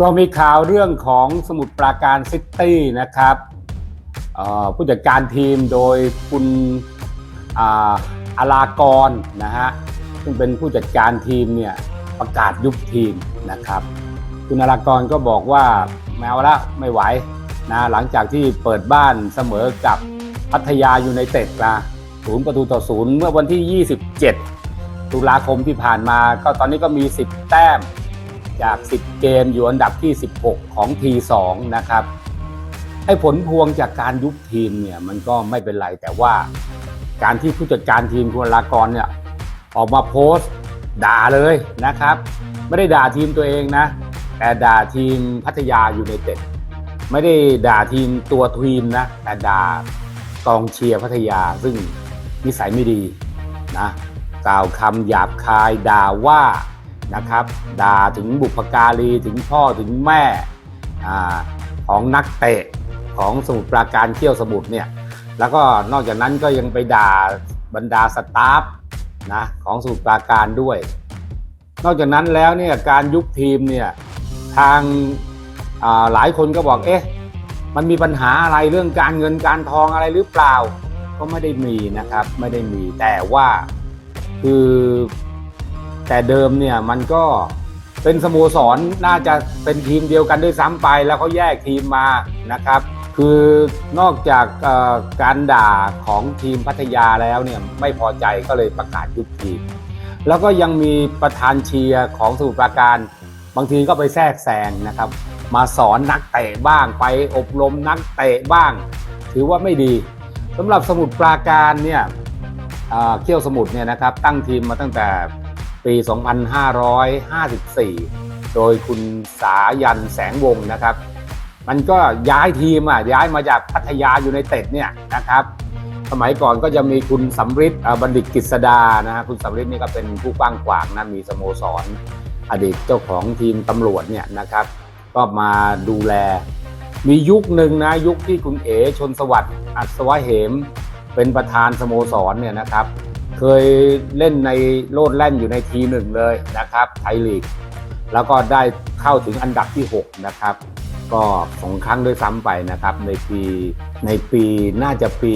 ก็มีข่าวเรื่องของสมุทรปราการซิตี้นะครับผู้จัดการทีมโดยคุณอาอลากรนะฮะซึ่งเป็นผู้จัดการทีมเนี่ยประกาศยุบทีมนะครับ คุณอาลากรก็บอกว่าแมวละไม่ไหวนะหลังจากที่เปิดบ้านเสมอกับพัทยายูไนเต็ดนะศูนย์ประตูต่อศูนย์เมื่อวันที่ 27 ตุลาคมที่ผ่านมา ก็ตอนนี้ก็มี 10 แต้ม จาก 10 เกมอยู่อันดับที่ 16 ของ T2 นะครับไอ้ผลพวงจากการยุบทีมเนี่ยมันก็ไม่เป็นไร แต่ว่าการที่ผู้จัดการทีมคุณลากรเนี่ยออกมาโพสต์ด่าเลยนะครับ ไม่ได้ด่าทีมตัวเองนะ แต่ด่าทีมพัทยาอยูไนเต็ดไม่ได้ด่าทีมตัวทีมนะ แต่ด่ากองเชียร์พัทยาซึ่งนิสัยไม่ดีนะกล่าวคำหยาบคายด่าว่า นะครับ ด่าถึงบุพการีถึงพ่อถึงแม่อของนักเตะของสมุทรปราการเขี้ยวสมุทรเนี่ยแล้วก็นอกจากนั้นก็ยังไปด่าบรรดาสตาฟนะของสมุทรปราการด้วย นอกจากนั้นแล้วเนี่ยการยุบทีมเนี่ยทางาหลายคนก็บอกเอ๊ะมันมีปัญหาอะไรเรื่องการเงินการทองอะไรหรือเปล่า ก็ไม่ได้มีนะครับไม่ได้มีแต่ว่าคือ แต่เดิมเนี่ยมันก็เป็นสโมสรน่าจะเป็นทีมเดียวกันด้วยซ้ำไปแล้วเขาแยกทีมมานะครับ คือนอกจากการด่าของทีมพัทยาแล้วเนี่ยไม่พอใจก็เลยประกาศยุบทีม แล้วก็ยังมีประธานเชียร์ของสมุทรปราการ บางทีก็ไปแทรกแซงนะครับ มาสอนนักเตะบ้างไปอบรมนักเตะบ้าง ถือว่าไม่ดีสำหรับสมุทรปราการเนี่ยเอ่อเขี้ยวสมุทรเนี่ยนะครับตั้งทีมมาตั้งแต่ ปี 2554 โดยคุณสายันแสงวงศ์นะครับ มันก็ย้ายทีมอะย้ายมาจากพัทยาอยู่ในเต็ดเนี่ยนะครับ สมัยก่อนก็จะมีคุณสำริดบัณฑิตกฤษดานะฮะคุณสำริดนี่ก็เป็นผู้กว้างขวางนะมีสโมสร อดีตเจ้าของทีมตำรวจเนี่ยนะครับ ก็มาดูแล มียุคหนึ่งนะยุคที่คุณเอ๋ชนสวัสดิ์อัศวะเหม เป็นประธานสโมสรเนี่ยนะครับ เคยเล่นในโลดแล่นอยู่ในทีหนึ่งเลยนะครับไทยลีก แล้วก็ได้เข้าถึงอันดับที่ 6 นะครับ ก็สองครั้งด้วยซ้ำไปนะครับ ในปีในปีน่าจะปี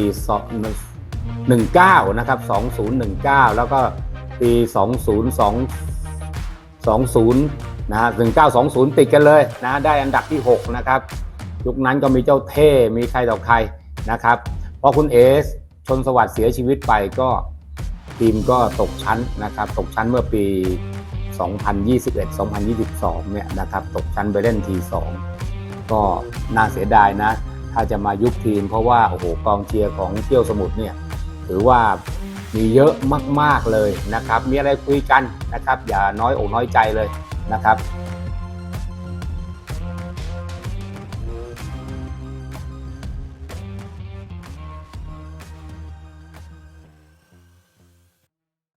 19นะครับ2019 แล้วก็ปี 2020 20นะฮะ1920 ติดกันเลยนะได้อันดับที่ 6 นะครับ ยุคนั้นก็มีเจ้าเท่ มีใครต่อใครนะครับ พอคุณเอสชนสวัสดิ์เสียชีวิตไปก็ ทีมก็ตกชั้นนะครับ ตกชั้นเมื่อปี 2021-2022 เนี่ยนะครับ ตกชั้นไปเล่นทีสองก็น่าเสียดายนะ ถ้าจะมายุบทีมเพราะว่าโอ้โหกองเชียร์ของเที่ยวสมุทรเนี่ยถือว่ามีเยอะมาก ๆ เลยนะครับ มีอะไรคุยกันนะครับ อย่าน้อยอกน้อยใจเลยนะครับ